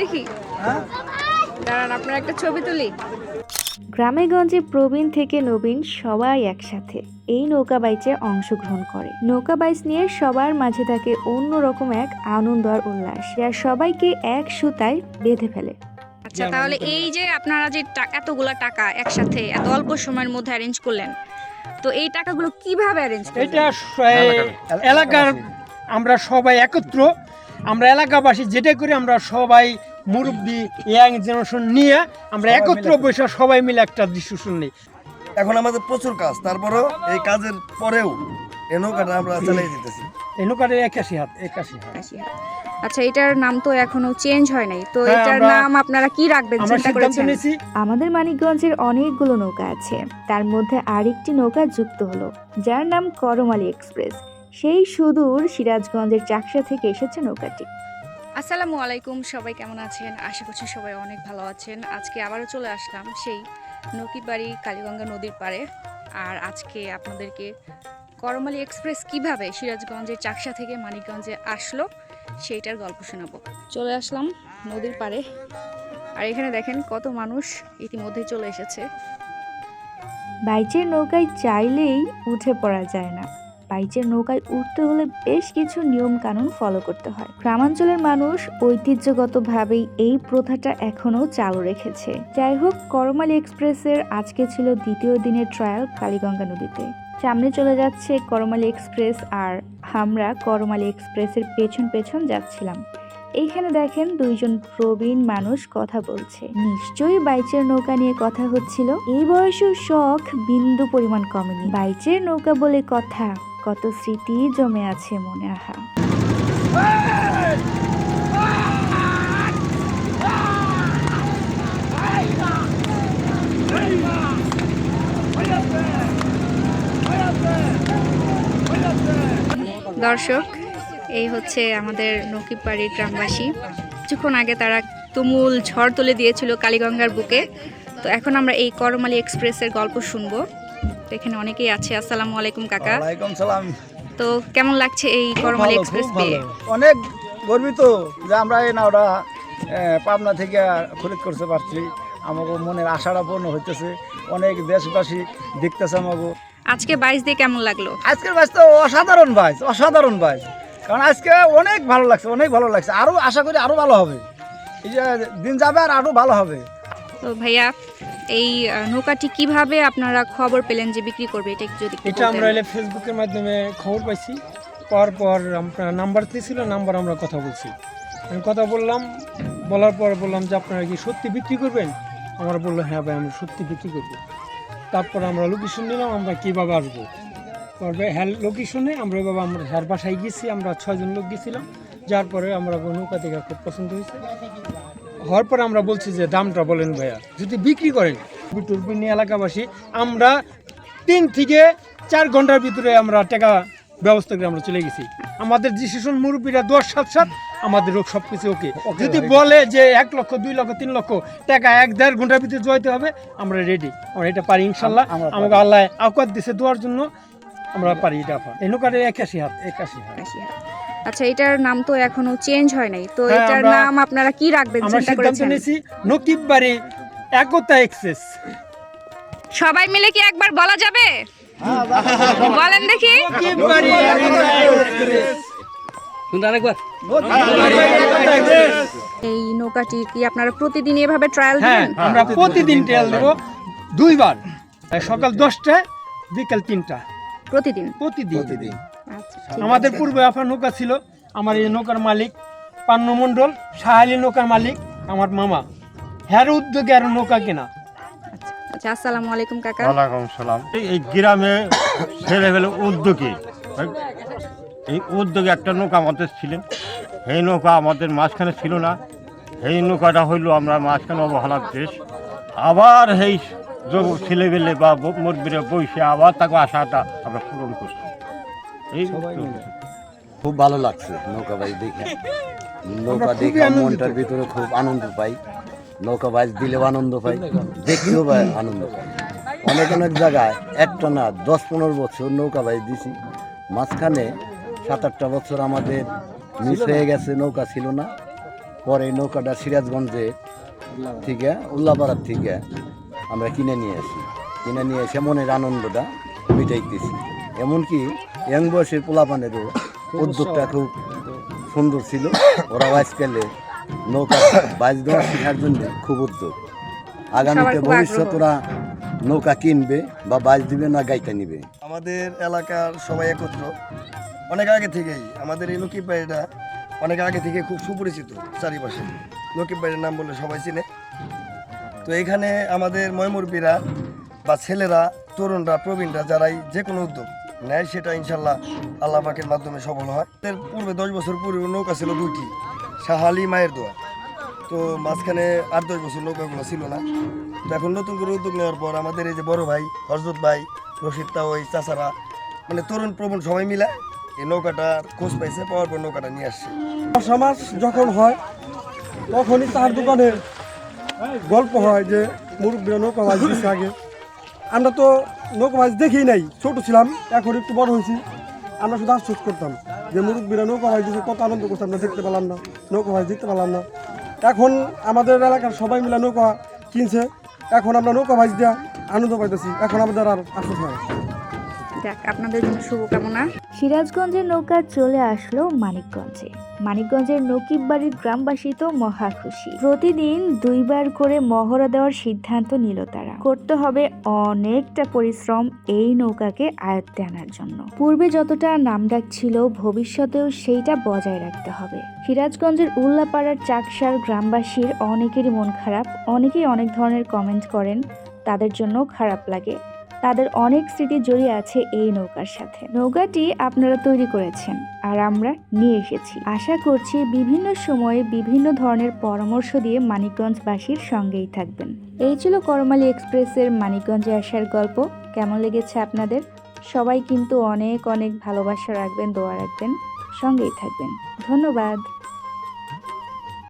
দেখি? দাঁড়ান আপনার একটা ছবি তুলি। গ্রামে গঞ্জে প্রবীণ থেকে নবীন সবাই একসাথে এই নৌকা বাইচে অংশগ্রহণ করে। নৌকা বাইচ নিয়ে সবার মাঝে থাকে অন্যরকম এক আনন্দ আর উল্লাস। যা সবাইকে এক সুতায় বেঁধে ফেলে। আচ্ছা তাহলে এই যে আপনারা যে এতগুলা টাকা একসাথে এত অল্প সময়ের মধ্যে অ্যারেঞ্জ করলেন তো এই টাকাগুলো কীভাবে অ্যারেঞ্জ এটা এলাকার আমরা সবাই একত্র আমরা এলাকাবাসী যেটা করি আমরা সবাই মুরব্বী ইয়াং জেনারেশন নিয়ে আমরা একত্র বসে সবাই মিলে একটা ডিসিশন নিই এখন আমাদের প্রচুর কাজ তারপরেও এই কাজের পরেও এই নৌকাটা আমরা চালিয়ে দিতেছি। এই নৌকাটা একাশি হাত একাশি হাত। আচ্ছা এটার নাম তো এখনও চেঞ্জ হয় নাই। তো হ্যাঁ, এটার নাম আপনারা কি রাখবেন চিন্তা করেছেন? আমাদের মানিকগঞ্জের অনেকগুলো নৌকা আছে। তার মধ্যে আরেকটি নৌকা যুক্ত হলো যার নাম করমালি এক্সপ্রেস। সেই সুদূর সিরাজগঞ্জের চাকসা থেকে এসেছে নৌকাটি। আসসালামু আলাইকুম সবাই কেমন আছেন? আশা করছি সবাই অনেক ভালো আছেন। আজকে আবারও চলে আসলাম সেই নকিবাড়ি কালীগঙ্গা নদীর পাড়ে। আর আজকে আপনাদেরকে করমালি এক্সপ্রেস কীভাবে সিরাজগঞ্জের চাকসা থেকে মানিকগঞ্জে আসলো সেইটার গল্প শোনাবো। চলে আসলাম নদীর পাড়ে। আর এখানে দেখেন কত মানুষ ইতিমধ্যে চলে এসেছে। বাইচের নৌকায় চাইলেই উঠে পড়া যায় না। বাইচের নৌকায় উঠতে হলে বেশ কিছু নিয়ম কানুন ফলো করতে হয়। গ্রামাঞ্চলের মানুষ ঐতিহ্যগতভাবেই এই প্রথাটা এখনও চালু রেখেছে। যাই হোক করমালি এক্সপ্রেসের আজকে ছিল দ্বিতীয় দিনের ট্রায়াল কালীগঙ্গা নদীতে। সামনে চলে যাচ্ছে করমালি এক্সপ্রেস আর আমরা করমালি এক্সপ্রেসের পেছন পেছন যাচ্ছিলাম। এইখানে দেখেন দুইজন প্রবীণ মানুষ কথা বলছে। নিশ্চয়ই বাইচের নৌকা নিয়ে কথা হচ্ছিল। এই বয়সেও শখ বিন্দু পরিমাণ কমেনি। বাইচের নৌকা বলে কথা কত স্মৃতি জমে আছে মনে আহা। দর্শক, এই হচ্ছে আমাদের নকিবাড়ির গ্রামবাসী। কিছুক্ষণ আগে তারা তুমুল ঝড় তুলে দিয়েছিল কালীগঙ্গার বুকে। তো এখন আমরা এই করমালি এক্সপ্রেসের গল্প শুনব। তো এখানে অনেকেই আছে। আসসালামু আলাইকুম কাকা। ওয়ালাইকুম সালাম। তো কেমন লাগছে এই করমালি এক্সপ্রেস পেয়ে অনেক গর্বিত যে আমরা এই নাওটা পাবনা থেকে খরিদ করতে পারছি। আমাকে মনের আশাটা পূর্ণ হইতেছে। অনেক দেশবাসী দেখতেছে আমাকে আজকে বাইশ দিয়ে কেমন লাগল? আজকের বাইস তো অসাধারণ বাইস অসাধারণ বাইস কারণ আজকে অনেক ভালো লাগছে অনেক ভালো লাগছে। আরও আশা করি আরও ভালো হবে। এই যে দিন যাবে আর আরও ভালো হবে। তো ভাইয়া এই নৌকাটি কীভাবে আপনারা খবর পেলেন যে বিক্রি করবে? এটা একটু যদি এটা আমরা এলে ফেসবুকের মাধ্যমে খবর পাইছি। পাওয়ার পর আপনার নাম্বার দিয়েছিল নাম্বার আমরা কথা বলছি। আমি কথা বললাম বলার পর বললাম যে আপনারা কি সত্যি বিক্রি করবেন? আমরা বলল হ্যাঁ ভাই আমরা সত্যি বিক্রি করব। তারপর আমরা লোকেশন নিলাম আমরা কীভাবে আসব? পরে হ্যাঁ লোকেশনে আমরা এভাবে আমরা হ্যার বাসায় গেছি আমরা ছয়জন লোক গেছিলাম। যার পরে আমরা নৌকা থেকে খুব পছন্দ হয়েছে। হওয়ার পর আমরা বলছি যে দামটা বলেন ভাইয়া যদি বিক্রি করেন। টুরবিনী এলাকাবাসী আমরা তিন থেকে চার ঘণ্টার ভিতরে আমরা টাকা ব্যবস্থা করে আমরা চলে গেছি। আমাদের ডিসিশন মুরব্বীরা দশ সাত সাত আমাদের রোগ সব কিছু ওকে যদি বলে যে এক লক্ষ দুই লক্ষ তিন লক্ষ টাকা এক দেড় ঘণ্টার ভিতরে জয়তে হবে আমরা রেডি আমরা এটা পারি ইনশাল্লাহ। আমাকে আল্লাহ আওকাত দিছে দেওয়ার জন্য আমরা পারি এটা নৌকাটা একাশি হাত। একাশি হাত। আচ্ছা এটার নাম তো এখনও চেঞ্জ হয় নাই। তো হ্যাঁ, এটার নাম আপনারা কি রাখবেন আমরা চিন্তা সিদ্ধান্ত করেছেন? নিয়েছি নকিব বাড়ি একতা এক্সেস সবাই মিলে কি একবার বলা যাবে? বলেন দেখি। নকিব বাড়ি এই নৌকাটি কি আপনারা প্রতিদিন এভাবে ট্রায়াল হ্যাঁ আমরা প্রতিদিন ট্রায়াল দেবো দুইবার। সকাল দশটা বিকাল তিনটা। প্রতিদিন? প্রতিদিন। ঠিক আমাদের পূর্বে আপনার নৌকা ছিল আমার এই নৌকার মালিক পান্ন মণ্ডল সাহালি নৌকার মালিক আমার মামা। হ্যার উদ্যোগে আর নৌকা কেনা। আচ্ছা, আচ্ছা আসসালামু আলাইকুম কাকা। ওয়ালাইকুম সালাম। এই- এই গ্রামে ছেলে ফেলে উদ্যোগী। এই উদ্যোগে একটা নৌকা আমাদের ছিলেন সেই নৌকা আমাদের মাঝখানে ছিল না। সেই নৌকাটা হইল আমরা মাঝখানে অবহেলার দেশ। আবার সেই ছেলেবেলে বা মুরব্বীরা বসে আবার তাকে আশাটা আমরা পূরণ করছি। এই খুব ভালো লাগছে নৌকা বাইচ দেখে। নৌকা দেখে মনটার ভিতরে খুব আনন্দ পাই। নৌকা বাইচ দিলেও আনন্দ পাই দেখতেও পাই আনন্দ পাই। অনেক অনেক জায়গায় একটা না দশ পনেরো বছর নৌকা বাইচ দিছি। মাঝখানে সাত আটটা বছর আমাদের মিস হয়ে গেছে নৌকা ছিল না। পরে নৌকাটা সিরাজগঞ্জে থেকে উল্লাপাড়ার থেকে আমরা কিনে নিয়ে আসি। কিনে নিয়ে এসে মনের আনন্দটা মিটাইতেছি। এমনকি ইয়াং বয়সের পোলাপানেরও উদ্যোগটা খুব সুন্দর ছিল। ওরা আজকালে নৌকা বাইশ দেওয়া শেখার জন্য খুব উদ্যোগ। আগামীতে ভবিষ্যৎ ওরা নৌকা কিনবে বা বাইশ দিবে না গাইটা নিবে। আমাদের এলাকার সবাই একত্র। অনেক আগে থেকেই আমাদের এই লক্ষ্মী বাড়িটা অনেক আগে থেকে খুব সুপরিচিত চারিপাশে। লক্ষ্মী বাড়ির নাম বললে সবাই চিনে। তো এখানে আমাদের ময়মুরবিরা বা ছেলেরা তরুণরা প্রবীণরা যারাই যে কোনো উদ্যোগ নেয়, সেটা ইনশাল্লাহ আল্লাহ পাকের মাধ্যমে সফল হয়। এর পূর্বে দশ বছর পূর্বে নৌকা ছিল দুইটি, শাহালি মায়ের দোয়া। তো মাঝখানে আট দশ বছর নৌকাগুলো ছিল না। তো এখন নতুন করে উদ্যোগ নেওয়ার পর আমাদের এই যে বড় ভাই হজরত ভাই, রশিদ ওই চাচারা মানে তরুণ প্রবণ সবাই মিলে এই নৌকাটার খোঁজ পাইছে, পাওয়ার পর নৌকাটা নিয়ে আসছে। মাস যখন হয়, তখনই তার দোকানে গল্প হয় যে মুরব্বীরা নৌকা আগে। আমরা তো নৌকা মাছ দেখি নাই, ছোট ছিলাম, এখন একটু বড় হয়েছি আমরা শুধু আফসোস করতাম যে মুরুব্বীরা নৌকা মাছ দিয়েছে কত আনন্দ করতাম না দেখতে পেলাম না, নৌকা মাছ দেখতে পারলাম না এখন আমাদের এলাকার সবাই মিলে নৌকা কিনছে, এখন আমরা নৌকা মাছ দেওয়া আনন্দ পাইতেছি, এখন আমাদের আর আফসোস হয়। যাক, আপনাদের জন্য শুভকামনা। সিরাজগঞ্জের নৌকা চলে আসলো মানিকগঞ্জে। মানিকগঞ্জের নকিব বাড়ির গ্রামবাসী তো মহা খুশি। প্রতিদিন দুইবার করে মহড়া দেওয়ার সিদ্ধান্ত নিল তারা। করতে হবে অনেকটা পরিশ্রম এই নৌকাকে আয়ত্তে আনার জন্য। পূর্বে যতটা নামডাক ছিল, ভবিষ্যতেও সেইটা বজায় রাখতে হবে। সিরাজগঞ্জের উল্লাপাড়ার চাকসার গ্রামবাসীর অনেকেরই মন খারাপ। অনেকেই অনেক ধরনের কমেন্ট করেন, তাদের জন্য খারাপ লাগে। তাদের অনেক স্মৃতি জড়িয়ে আছে এই নৌকার সাথে। নৌকাটি আপনারা তৈরি করেছেন আর আমরা নিয়ে এসেছি। আশা করছি বিভিন্ন সময়ে বিভিন্ন ধরনের পরামর্শ দিয়ে মানিকগঞ্জবাসীর সঙ্গেই থাকবেন। এই ছিল করমালী এক্সপ্রেসের মানিকগঞ্জে আসার গল্প। কেমন লেগেছে আপনাদের? সবাই কিন্তু অনেক অনেক ভালোবাসা রাখবেন, দোয়া রাখবেন, সঙ্গেই থাকবেন। ধন্যবাদ।